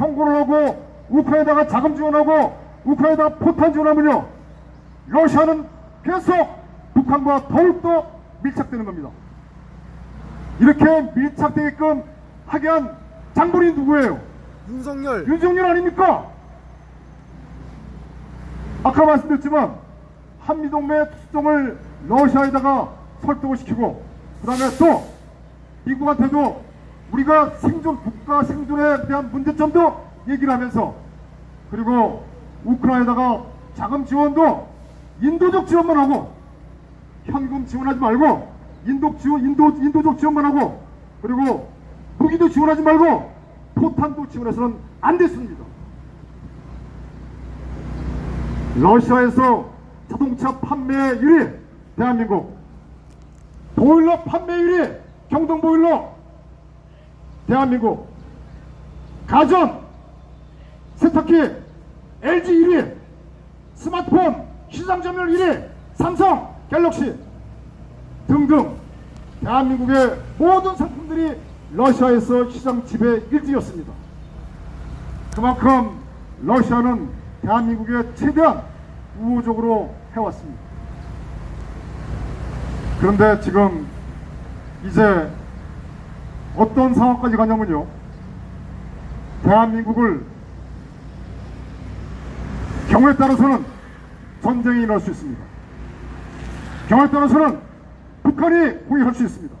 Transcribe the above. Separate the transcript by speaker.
Speaker 1: 경고를 하고 우크라이나가 자금 지원하고 우크라이나가 포탄 지원하면요 러시아는 계속 북한과 더욱더 밀착되는 겁니다. 이렇게 밀착되게끔 하게 한 장본인이 누구예요?
Speaker 2: 윤석열
Speaker 1: 윤석열 아닙니까? 아까 말씀드렸지만 한미동맹 투정을 러시아에다가 설득을 시키고 그 다음에 또 미국한테도 우리가 생존 국가 생존에 대한 문제점도 얘기를 하면서 그리고 우크라이나가 자금 지원도 인도적 지원만 하고 현금 지원하지 말고 인도 지원 인도 인도적 지원만 하고 그리고 무기도 지원하지 말고 포탄도 지원해서는 안 됐습니다. 러시아에서 자동차 판매 1위 대한민국 보일러 판매 1위 경동 보일러 대한민국 가전 세탁기 LG 1위 스마트폰 시장 점유율 1위 삼성 갤럭시 등등 대한민국의 모든 상품들이 러시아에서 시장 지배 1위였습니다. 그만큼 러시아는 대한민국에 최대한 우호적으로 해왔습니다. 그런데 지금 이제 어떤 상황까지 가냐면요. 대한민국을 경우에 따라서는 전쟁이 일어날 수 있습니다. 경우에 따라서는 북한이 공격할 수 있습니다.